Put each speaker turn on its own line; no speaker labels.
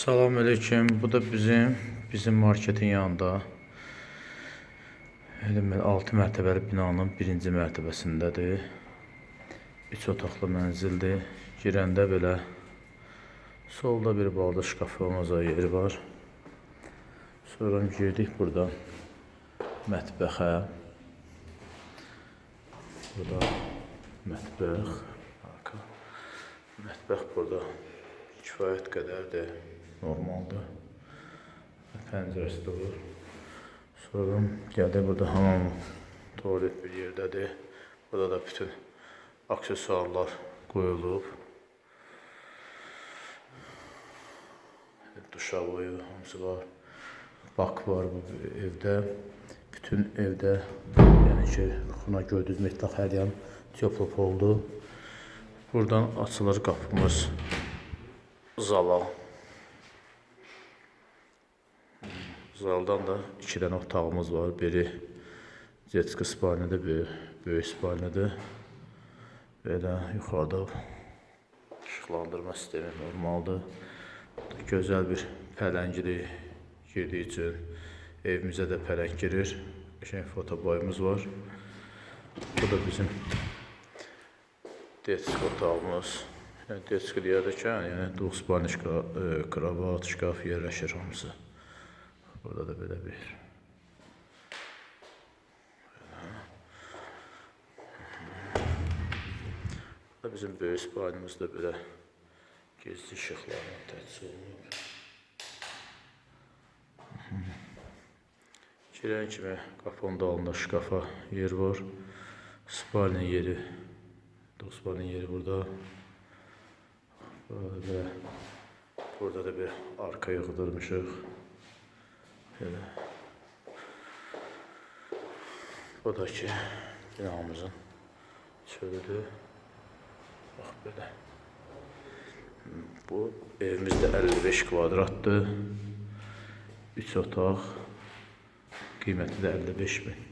Selamünaleyküm. Bu da bizim bizim marketin yanında. Deməli 6 mərtəbəli binanın birinci mərtəbəsindədir. 3 otaqlı mənzildir. Girəndə belə solda bir balda şkafı olmaza yeri var. Sonra girdik buradan mətbəxə. Burada mətbəx. Arka. Mətbəx burada kifayət qədərdir, normaldır. Pəncərəsi də olur. Sonra gəldik burada hamam tualet bir yerdədir. Burada da bütün aksesuarlar qoyulub. Duşavoyu hamısı var. Bak var bu evdə. Bütün evdə yəni ki, xuna gördüyünüz metal hər yan teplop oldu. Buradan açılır qapımız zal. Zaldan da iki dənə otağımız var. Biri Cetski spaniyadır, biri böyük spaniyadır. Belə yuxarıda işıqlandırma sistemi normaldır. Gözəl bir pələngidir girdiyi üçün. Evimizə də pələng girir. Qəşəng fotoboyumuz var. Bu da bizim Detsk otağımız. Deskliyyədə yəni 9 baniş e, kravat, şkaf yerləşir hamısı. Burada da belə bir Burada bizim böyük spanimiz də belə gizli işıqlarla təchiz olunub. Girən kimi qapının dalında şkafa yer var. Spalinin yeri, dostların yeri burada. Burada da, burada da bir arka yığdırmışıq. Belə. Bu da ki binamızın çölüdür. Bax belə. Bu evimiz də 55 kvadratdır. 3 otaq. Qiyməti də 55 min.